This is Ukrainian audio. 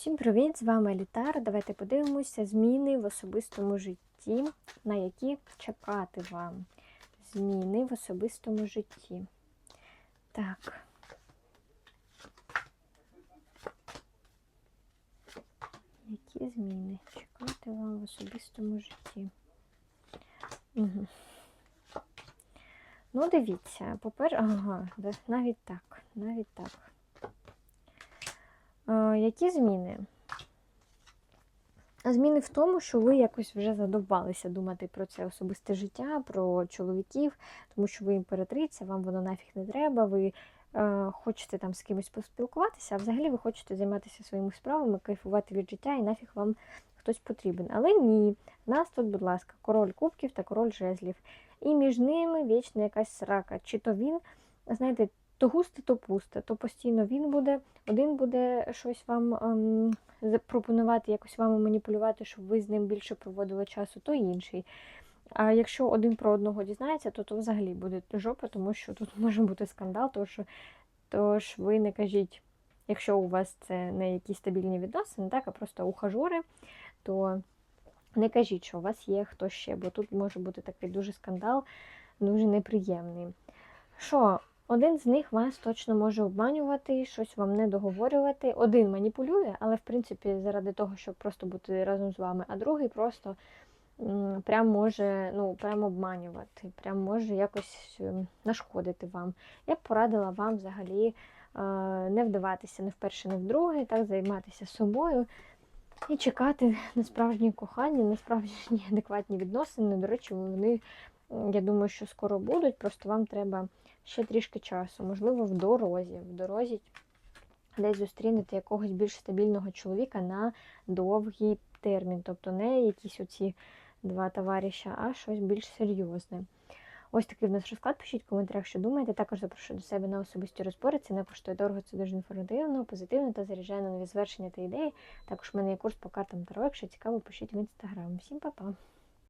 Всім привіт! З вами Елітар. Давайте подивимося зміни в особистому житті, на які чекати вам. Зміни в особистому житті. Так. Які зміни чекати вам в особистому житті? Угу. Ну, дивіться, попер... ага, навіть так, навіть так. Е, які зміни? Зміни в тому, що ви якось вже задовбалися думати про це особисте життя, про чоловіків, тому що ви імператриця, вам воно нафіг не треба, ви е, хочете там з кимось поспілкуватися, а взагалі ви хочете займатися своїми справами, кайфувати від життя і нафіг вам хтось потрібен. Але ні, нас тут, будь ласка, король кубків та король жезлів. І між ними вічна якась срака. Чи то він, знаєте, то густе, то пусте, то постійно він буде, один буде щось вам ем, запропонувати, якось вами маніпулювати, щоб ви з ним більше проводили часу, то інший. А якщо один про одного дізнається, то то взагалі буде жопа, тому що тут може бути скандал, що тож ви не кажіть, якщо у вас це не якісь стабільні відносини, так, а просто ухажори, то не кажіть, що у вас є хто ще, бо тут може бути такий дуже скандал, дуже неприємний. Що, один з них вас точно може обманювати, щось вам не договорювати. Один маніпулює, але в принципі заради того, щоб просто бути разом з вами, а другий просто прям може ну, прям обманювати, прям може якось ем, нашкодити вам. Я б порадила вам взагалі е, не вдаватися не в перше, не в друге, так займатися собою. І чекати на справжнє кохання, на справжні адекватні відносини. До речі, вони, я думаю, що скоро будуть, просто вам треба ще трішки часу. Можливо, в дорозі. В дорозі десь зустрінете якогось більш стабільного чоловіка на довгий термін. Тобто не якісь оці два товариша, а щось більш серйозне. Ось такий в нас розклад. Пишіть в коментарях, що думаєте. Також запрошую до себе на особисті розбори. Це не коштує дорого, це дуже інформативно, позитивно та заряджає на нові звершення та ідеї. Також в мене є курс по картам Таро. Якщо цікаво, пишіть в інстаграм. Всім па-па!